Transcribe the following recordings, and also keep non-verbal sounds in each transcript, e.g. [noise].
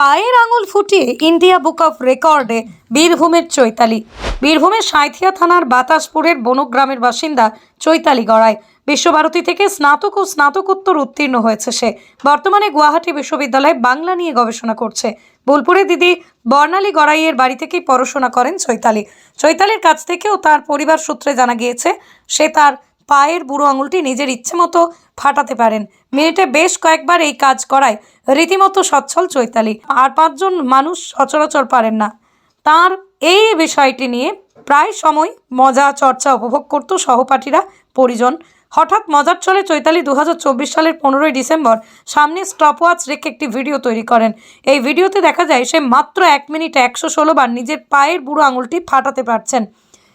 পায়ের আঙুল ফুটিয়ে ইন্ডিয়া বুক অফ রেকর্ডে বীরভূমের চৈতালি। বীরভূমের সাঁইথিয়া থানার বাতাসপুরের বনগ্রামের বাসিন্দা চৈতালি গড়াই। বিশ্বভারতী থেকে স্নাতক ও স্নাতকোত্তর উত্তীর্ণ হয়েছে সে। বর্তমানে গুয়াহাটি বিশ্ববিদ্যালয়ে বাংলা নিয়ে গবেষণা করছে। বোলপুরে দিদি বর্ণালী গড়াইয়ের বাড়ি থেকেই পড়াশোনা করেন চৈতালি। চৈতালির কাছ থেকেও তার পরিবার সূত্রে জানা গিয়েছে, সে তার পায়ের বুড়ো আঙুলটি নিজের ইচ্ছে মতো ফাটাতে পারেন। মিনিটে বেশ কয়েকবার এই কাজ করায়। রীতিমতো সচ্ছল চৈতালি। আর পাঁচজন মানুষ সচরাচর পারেন না। তার এই বিষয়টি নিয়ে প্রায় সময় মজা, চর্চা উপভোগ করত সহপাঠীরা, পরিজন। হঠাৎ মজার চলে চৈতালি দু হাজার চব্বিশ সালের পনেরোই ডিসেম্বর সামনে স্টপওয়াচ রেখে একটি ভিডিও তৈরি করেন। এই ভিডিওতে দেখা যায় সে মাত্র এক মিনিটে একশো ষোলো বার নিজের পায়ের বুড়ো আঙুলটি ফাটাতে পারছেন।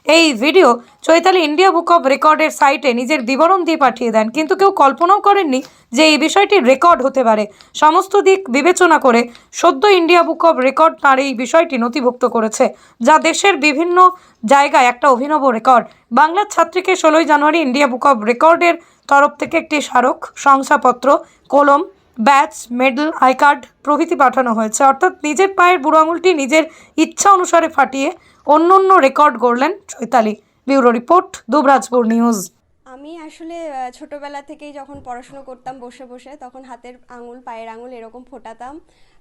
এই video Chaitali India book of রেকর্ডের সাইটে নিজের বিবরণ দিয়ে পাঠিয়ে দেন, কিন্তু কেউ কল্পনাও করেননি যে এই বিষয়টি রেকর্ড হতে পারে। সমস্ত দিক বিবেচনা করে সদ্য ইন্ডিয়া বুক অব রেকর্ড তার এই বিষয়টি নথিভুক্ত করেছে, যা দেশের বিভিন্ন জায়গায় একটা অভিনব রেকর্ড। বাংলার ছাত্রীকে ষোলোই জানুয়ারি ইন্ডিয়া বুক অব রেকর্ডের তরফ থেকে একটি স্মারক শংসাপত্র, কলম ব্যাচ মেডেল আই কার্ড প্রভৃতি পাঠানো হয়েছে। অর্থাৎ নিজের পায়ের বুড়ো আঙুলটি নিজের ইচ্ছা অনুসারে ফাটিয়ে অন্য অন্য রেকর্ড গড়লেন Chaitali. Bureau report, Dubrajpur news. আমি আসলে ছোটবেলা থেকেই যখন পড়াশুনো করতাম বসে বসে, তখন হাতের আঙুল, পায়ের আঙুল এরকম ফোটাতাম।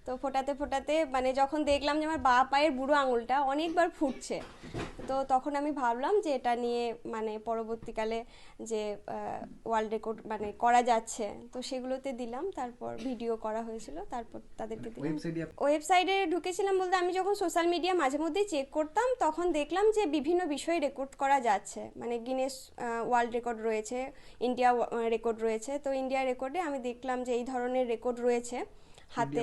তো ফোটাতে ফোটাতে মানে যখন দেখলাম যে আমার বা পায়ের বুড়ো আঙুলটা অনেকবার ফুটছে তো তখন আমি ভাবলাম যে এটা নিয়ে মানে পরবর্তীকালে যে ওয়ার্ল্ড রেকর্ড মানে করা যাচ্ছে তো সেগুলোতে দিলাম তারপর ভিডিও করা হয়েছিল তারপর তাদেরকে দিলাম। ওয়েবসাইটে ওয়েবসাইটে ঢুকেছিলাম বলতে আমি যখন সোশ্যাল মিডিয়া মাঝে মধ্যেই চেক করতাম তখন দেখলাম যে বিভিন্ন বিষয়ে রেকর্ড করা যাচ্ছে। মানে গিনেস ওয়ার্ল্ড রেকর্ড রয়েছে ইন্ডিয়া রেকর্ড রয়েছে তো ইন্ডিয়া রেকর্ডে আমি দেখলাম যে এই ধরনের রেকর্ড রয়েছে। হাতে।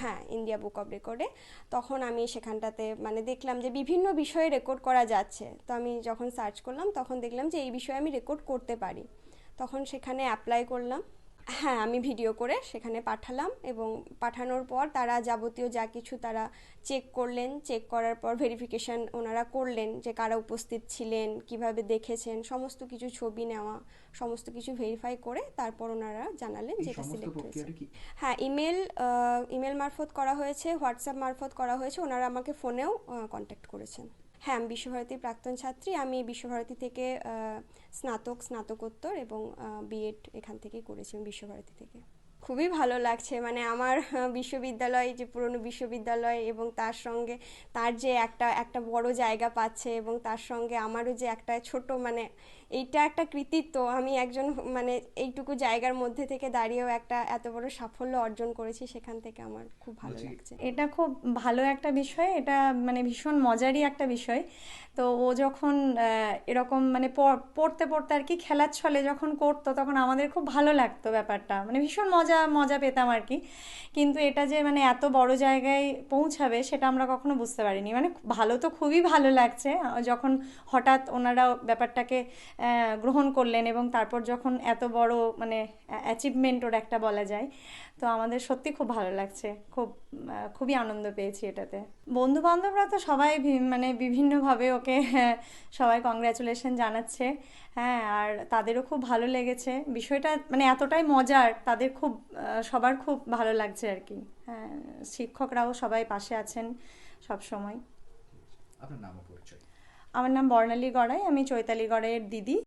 হ্যাঁ ইন্ডিয়া বুক অফ রেকর্ডে তখন আমি সেখানটাতে মানে দেখলাম যে বিভিন্ন বিষয়ে রেকর্ড করা যাচ্ছে। তো আমি যখন সার্চ করলাম তখন দেখলাম যে এই বিষয়ে আমি রেকর্ড করতে পারি। তখন সেখানে অ্যাপ্লাই করলাম। হ্যাঁ আমি ভিডিও করে সেখানে পাঠালাম এবং পাঠানোর পর তারা যাবতীয় যা কিছু তারা চেক করলেন। চেক করার পর ভেরিফিকেশন ওনারা করলেন যে কারা উপস্থিত ছিলেন কীভাবে দেখেছেন সমস্ত কিছু ছবি নেওয়া সমস্ত কিছু ভেরিফাই করে তারপর ওনারা জানালেন যেটা সিলেক্ট হয়েছে। হ্যাঁ ইমেল ইমেল মারফত করা হয়েছে হোয়াটসঅ্যাপ মারফত করা হয়েছে ওনারা আমাকে ফোনেও কন্ট্যাক্ট করেছেন। হ্যাঁ আমি বিশ্বভারতীর প্রাক্তন ছাত্রী। আমি বিশ্বভারতী থেকে স্নাতক, স্নাতকোত্তর এবং বিএড এখান থেকে করেছি আমি বিশ্বভারতী থেকে। খুবই ভালো লাগছে। মানে আমার বিশ্ববিদ্যালয়, যে পুরনো বিশ্ববিদ্যালয় এবং তার সঙ্গে তার যে একটা একটা বড় জায়গা পাচ্ছে এবং তার সঙ্গে আমারও যে একটা ছোট মানে এইটা একটা কৃতিত্ব। আমি একজন মানে এইটুকু জায়গার মধ্যে থেকে দাঁড়িয়েও একটা এত বড় সাফল্য অর্জন করেছি সেখান থেকে আমার খুব ভালো লাগছে। এটা খুব ভালো একটা বিষয় এটা মানে ভীষণ মজারই একটা বিষয়। তো ও যখন এরকম মানে প- পড়তে পড়তে আর কি খেলার ছলে যখন করতো তখন আমাদের খুব ভালো লাগতো ব্যাপারটা। মানে ভীষণ মজা মজা পেতাম আর কি। কিন্তু এটা যে মানে এত বড় জায়গায় পৌঁছাবে সেটা আমরা কখনো বুঝতে পারিনি। মানে ভালো তো খুবই ভালো লাগছে। যখন হঠাৎ ওনারা ব্যাপারটাকে গ্রহণ করলেন এবং তারপর যখন এত বড় মানে অ্যাচিভমেন্ট ওর একটা বলা যায়, তো আমাদের সত্যি খুব ভালো লাগছে। খুব খুবই আনন্দ পেয়েছি এটাতে। বন্ধু বান্ধবরা তো সবাই মানে বিভিন্নভাবে ওকে, [laughs] সবাই কংগ্রাচুলেশন জানাচ্ছে। হ্যাঁ আর তাদেরও খুব ভালো লেগেছে। বিষয়টা মানে এতটাই মজার, তাদের খুব সবার খুব ভালো লাগছে আর কি। হ্যাঁ শিক্ষকরাও সবাই পাশে আছেন সব সময় আপনার নাম পরিচয়। আমার নাম বর্ণালী গড়াই আমি চৈতালি গড়াইয়ের দিদি।